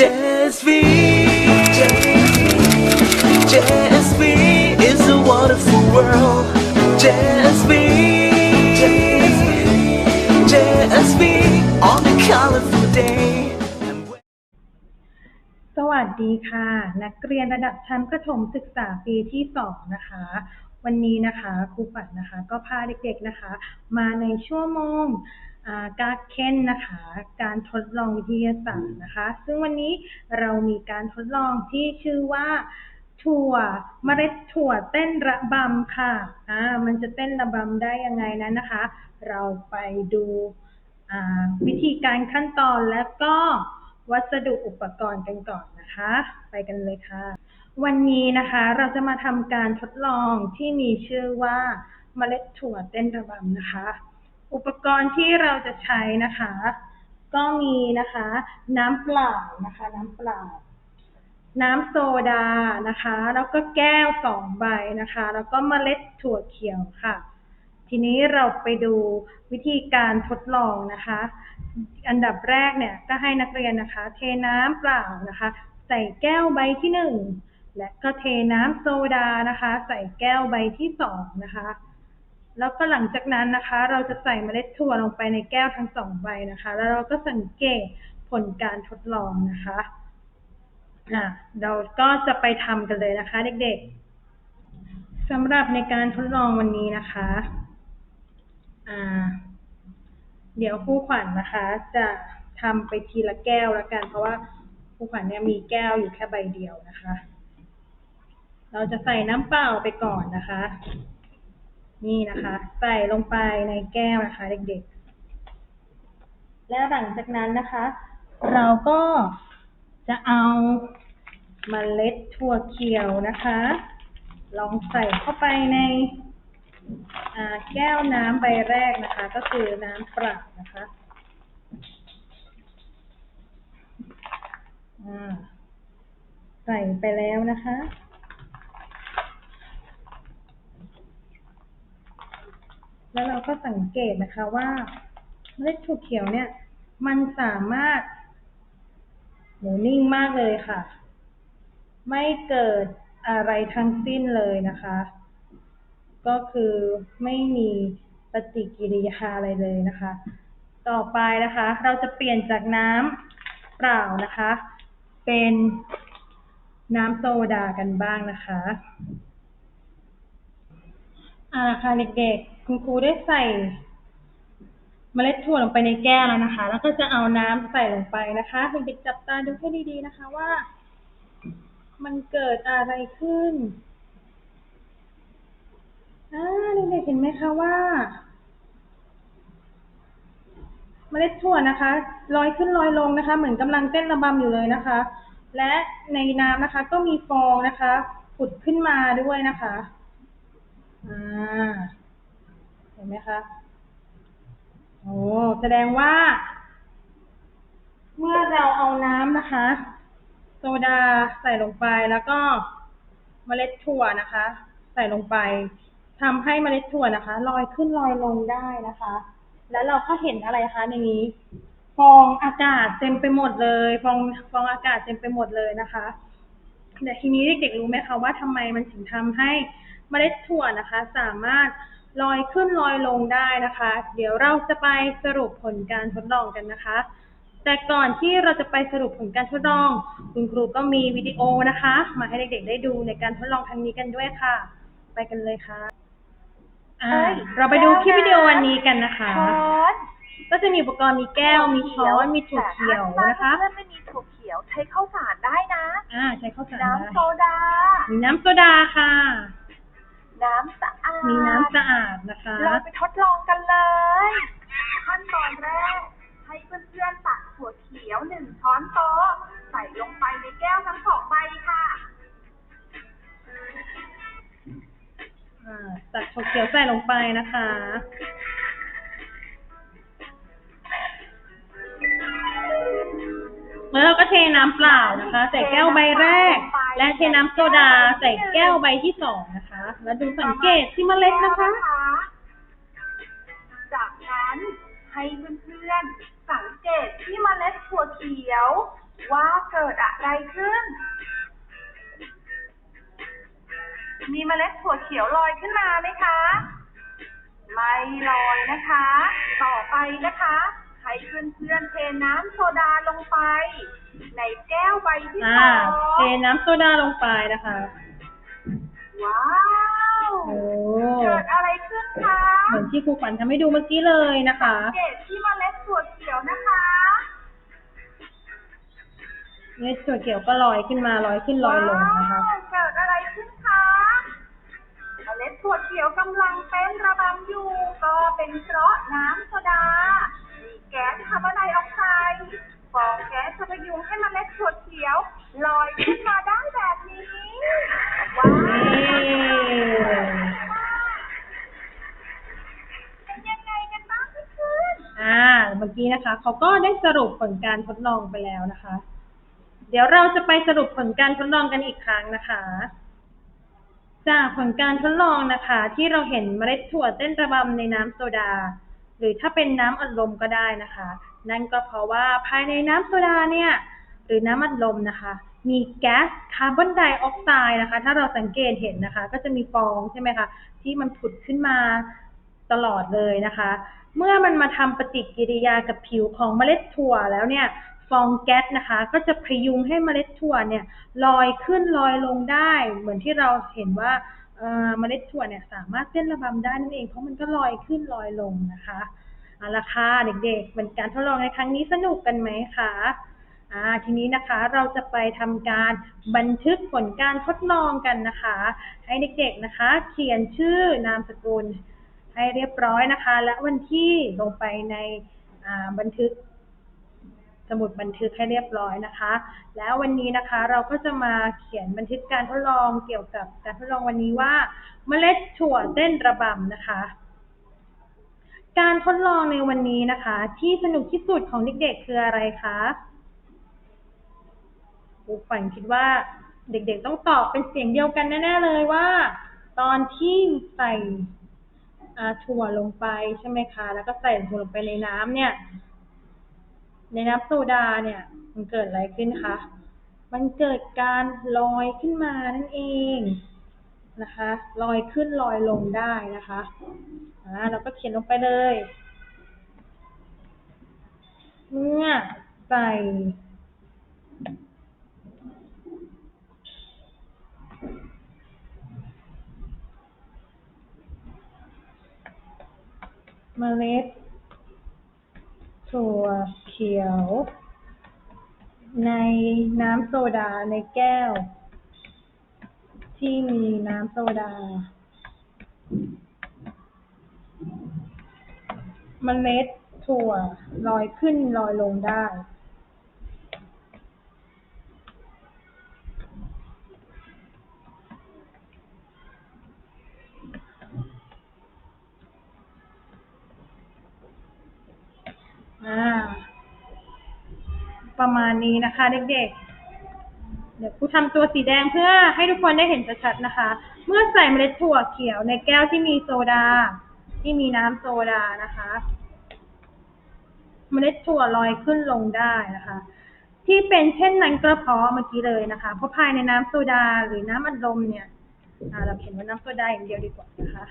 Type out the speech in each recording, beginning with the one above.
JSV JSV is a wonderful world JSV JSV on a colorful day สวัสดีค่ะ นักเรียนระดับชั้นประถมศึกษาปีที่สองนะคะ วันนี้นะคะครูปัดนะคะ ก็พาเด็กๆนะคะ มาในชั่วโมง การเคนนะคะ การทดลองวิทยาศาสตร์นะคะ ซึ่งวันนี้เรามีการทดลองที่ชื่อว่าถั่วเมล็ดถั่วเต้นระบำค่ะ อ่า มันจะเต้นระบำได้ยังไงนั้นนะคะ เราไปดูวิธีการขั้นตอนและก็วัสดุอุปกรณ์กันก่อนนะคะ ไปกันเลยค่ะ วันนี้นะคะเราจะมาทำการทดลองที่มีชื่อว่าเมล็ดถั่วเต้นระบำนะคะ อุปกรณ์ที่เราจะใช้นะคะ ก็มีนะคะ น้ำเปล่านะคะ น้ำเปล่า น้ำโซดานะคะ แล้วก็แก้วสองใบนะคะ แล้วก็เมล็ดถั่วเขียวค่ะ ทีนี้เราไปดูวิธีการทดลองนะคะ อันดับแรกเนี่ยก็ให้นักเรียนนะคะ เทน้ำเปล่านะคะ ใส่แก้วใบที่หนึ่งและก็เทน้ำโซดานะคะ ใส่แก้วใบที่สองนะคะ แล้วก็หลังจากนั้นนะคะ เราจะใส่เมล็ดถั่วลงไปในแก้วทั้งสองใบนะคะ แล้วเราก็สังเกตผลการทดลองนะคะอะเราก็จะไปทำกันเลยนะคะ เด็กๆสำหรับในการทดลองวันนี้นะคะอ่าเดี๋ยวครูขวัญนะคะ จะทำไปทีละแก้วละกัน เพราะว่าครูขวัญเนี่ยมีแก้วอยู่แค่ใบเดียวนะคะ เราจะใส่น้ำเปล่าไปก่อนนะคะ นี่นะคะ ใส่ลงไปในแก้วนะคะเด็กๆ แล้วหลังจากนั้นนะคะ เราก็จะเอาเมล็ดถั่วเขียวนะคะ ลองใส่เข้าไปในอ่าแก้วน้ำใบแรกนะคะ ก็คือน้ำเปล่านะคะอ่าใส่ไปแล้วนะคะ แล้วเราก็สังเกตนะคะว่าเมล็ดถั่วเขียวเนี่ย มันสามารถหมูนิ่งมากเลยค่ะ ไม่เกิดอะไรทั้งสิ้นเลยนะคะ ก็คือไม่มีปฏิกิริยาอะไรเลยนะคะ ต่อไปนะคะ เราจะเปลี่ยนจากน้ำเปล่านะคะ เป็นน้ำโซดากันบ้างนะคะ อาละค่ะเด็กๆ คุณครูได้ใส่เมล็ดถั่วลงไปในแก้วแล้วนะคะ แล้วก็จะเอาน้ำใส่ลงไปนะคะเด็กๆจับตาดูให้ดีๆนะคะว่า มันเกิดอะไรขึ้นอ่าเด็กๆเห็นไหมคะว่า เมล็ดถั่วนะคะลอยขึ้นลอยลงนะคะ เหมือนกำลังเต้นระบำอยู่เลยนะคะ และในน้ำนะคะ ก็มีฟองนะคะผุดขึ้นมาด้วยนะคะ อ่า เห็นไหมคะ โอ้แสดงว่า เมื่อเราเอาน้ำนะคะ โซดาใส่ลงไปแล้วก็เมล็ดถั่วนะคะ ใส่ลงไปทำให้เมล็ดถั่วนะคะลอยขึ้นลอยลงได้นะคะ แล้วเราก็เห็นอะไรคะในนี้ฟองอากาศเต็มไปหมดเลยฟองฟองอากาศเต็มไปหมดเลยนะคะแต่ทีนี้เด็กๆรู้ไหมคะว่าทำไมมันถึงทำให้ เมล็ดถั่วนะคะ สามารถลอยขึ้นลอยลงได้นะคะ เดี๋ยวเราจะไปสรุปผลการทดลองกันนะคะ แต่ก่อนที่เราจะไปสรุปผลการทดลอง คุณครูก็มีวิดีโอนะคะ มาให้เด็กๆ ได้ดูในการทดลองครั้งนี้กันด้วยค่ะ ไปกันเลยค่ะอ่าเราไปดูคลิปวิดีโอวันนี้กันนะคะช้อนก็จะมีอุปกรณ์มีแก้ว มีช้อน มีถั่วเขียวนะคะแต่ถ้าเพื่อนไม่มีถั่วเขียวใช้ข้าวสารได้นะ อ่า ใช้ข้าวสารน้ำได้โซดา มีน้ำโซดาค่ะ น้ำสะอาดมีน้ำสะอาดนะคะ เราไปทดลองกันเลย ขั้นตอนแรก ให้เพื่อนๆตักถั่วเขียวหนึ่งช้อนโต๊ะ ใส่ลงไปในแก้วทั้งสองใบค่ะอ่าตัดถั่วเขียวใส่ลงไปนะคะแล้วเราก็เทน้ำเปล่านะคะ ใส่แก้วใบแรก และเทน้ำโซดาใส่แก้วใบที่สองนะคะ แล้วดูสังเกตที่เมล็ดนะคะ จากนั้นให้เพื่อนๆสังเกตที่เมล็ดถั่วเขียว ว่าเกิดอะไรขึ้น มีเมล็ดถั่วเขียวลอยขึ้นมาไหมคะ ไม่ลอยนะคะ ต่อไปนะคะให้เพื่อนๆเทน้ำโซดาลงไป ในแก้วใบที่อ่าสองเทน้ำโซดาลงไปนะคะ ว้าวโอ้ เกิดอะไรขึ้นคะเหมือนที่ครูขวัญทำให้ดูเมื่อกี้เลยนะคะเกตที่เมล็ดถั่วเขียวนะคะเม็ดถั่วเขียวก็ลอยขึ้นมาลอยขึ้นลอยลงนะคะว้าวเกิดอะไรขึ้นคะเมล็ดถั่วเขียวกำลังเต้นระบำอยู่ก็เป็นเพราะน้ำโซดามีแก๊สคาร์บอนไดออกไซด์ฟองแก๊สจะพยุงให้เมล็ดถั่วเขียวลอยขึ้นมาได้ เมื่อกี้นะคะเขาก็ได้สรุปผลการทดลองไปแล้วนะคะ เดี๋ยวเราจะไปสรุปผลการทดลองกันอีกครั้งนะคะ จากผลการทดลองนะคะ ที่เราเห็นเมล็ดถั่วเต้นระบำในน้ำโซดา หรือถ้าเป็นน้ำอัดลมก็ได้นะคะ นั่นก็เพราะว่าภายในน้ำโซดาเนี่ยหรือน้ำอัดลมนะคะ มีแก๊สคาร์บอนไดออกไซด์นะคะ ถ้าเราสังเกตเห็นนะคะ ก็จะมีฟองใช่ไหมคะที่มันผุดขึ้นมาตลอดเลยนะคะ เมื่อมันมาทำปฏิกิริยากับผิวของเมล็ดถั่วแล้วเนี่ยฟองแก๊สนะคะ ก็จะพยุงให้เมล็ดถั่วเนี่ยลอยขึ้นลอยลงได้ เหมือนที่เราเห็นว่าเมล็ดถั่วเนี่ยสามารถเต้นระบำได้นั่นเองเพราะมันก็ลอยขึ้นลอยลงนะคะเอาละค่ะเด็กๆเป็นการทดลองในครั้งนี้สนุกกันไหมคะอ่าทีนี้นะคะเราจะไปทำการบันทึกผลการทดลองกันนะคะ ให้เด็กๆนะคะ เขียนชื่อนามสกุล ให้เรียบร้อยนะคะ และวันที่ลงไปในบันทึกสมุดบันทึกให้เรียบร้อยนะคะ แล้ววันนี้นะคะเราก็จะมาเขียนบันทึกการทดลองเกี่ยวกับการทดลองวันนี้ว่าเมล็ดถั่วเต้นระบำนะคะ การทดลองในวันนี้นะคะ ที่สนุกที่สุดของเด็กๆคืออะไรคะครูฝันคิดว่าเด็กๆต้องตอบเป็นเสียงเดียวกันแน่ๆเลยว่า ตอนที่ใส่ ถั่วลงไปใช่ไหมคะ แล้วก็ใส่ถั่วลงไปในน้ำเนี่ย ในน้ำโซดาเนี่ย มันเกิดอะไรขึ้นคะ มันเกิดการลอยขึ้นมานั่นเองนะคะ ลอยขึ้นลอยลงได้นะคะอ่าเราก็เขียนลงไปเลย เมื่อใส่ เมล็ดถั่วเขียว ในน้ำโซดาในแก้ว ที่มีน้ำโซดา เมล็ดถั่วลอยขึ้นลอยลงได้ อ่า ประมาณนี้นะคะเด็กๆ เดี๋ยวครูทำตัวสีแดงเพื่อให้ทุกคนได้เห็นชัดๆนะคะ เมื่อใส่เมล็ดถั่วเขียวในแก้วที่มีโซดา ที่มีน้ำโซดานะคะ เมล็ดถั่วลอยขึ้นลงได้นะคะที่เป็นเช่นนั้นก็เพราะเมื่อกี้เลยนะคะ เพราะภายในน้ำโซดาหรือน้ำอัดลมเนี่ยเราเขียนว่าน้ำโซดาอย่างเดียวดีกว่านะคะ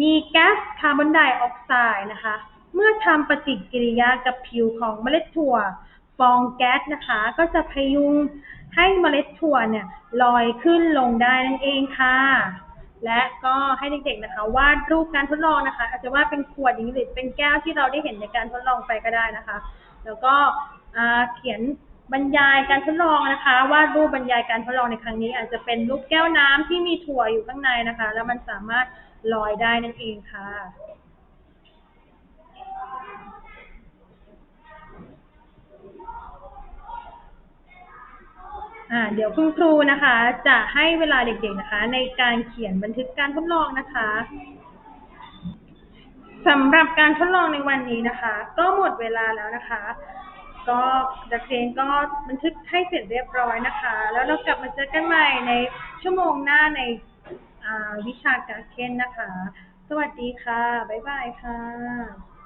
มีแก๊สคาร์บอนไดออกไซด์นะคะ เมื่อทำปฏิกิริยากับผิวของเมล็ดถั่วฟองแก๊สนะคะ ก็จะพยุงให้เมล็ดถั่วเนี่ยลอยขึ้นลงได้นั่นเองค่ะ และก็ให้เด็กๆนะคะวาดรูปการทดลองนะคะ อาจจะวาดเป็นขวดอย่างนี้หรือเป็นแก้วที่เราได้เห็นในการทดลองไปก็ได้นะคะ แล้วก็เขียนบรรยายการทดลองนะคะวาดรูปบรรยายการทดลองในครั้งนี้ อาจจะเป็นรูปแก้วน้ำที่มีถั่วอยู่ข้างในนะคะ แล้วมันสามารถลอยได้นั่นเองค่ะ อ่าเดี๋ยวคุณครูนะคะ จะให้เวลาเด็กๆนะคะ ในการเขียนบันทึกการทดลองนะคะสำหรับการทดลองในวันนี้นะคะ ก็หมดเวลาแล้วนะคะ ก็นักเรียนก็บันทึกให้เสร็จเรียบร้อยนะคะ แล้วเรากลับมาเจอกันใหม่ในชั่วโมงหน้าในวิชาการเค้นนะคะ สวัสดีค่ะ บ๊ายบายค่ะ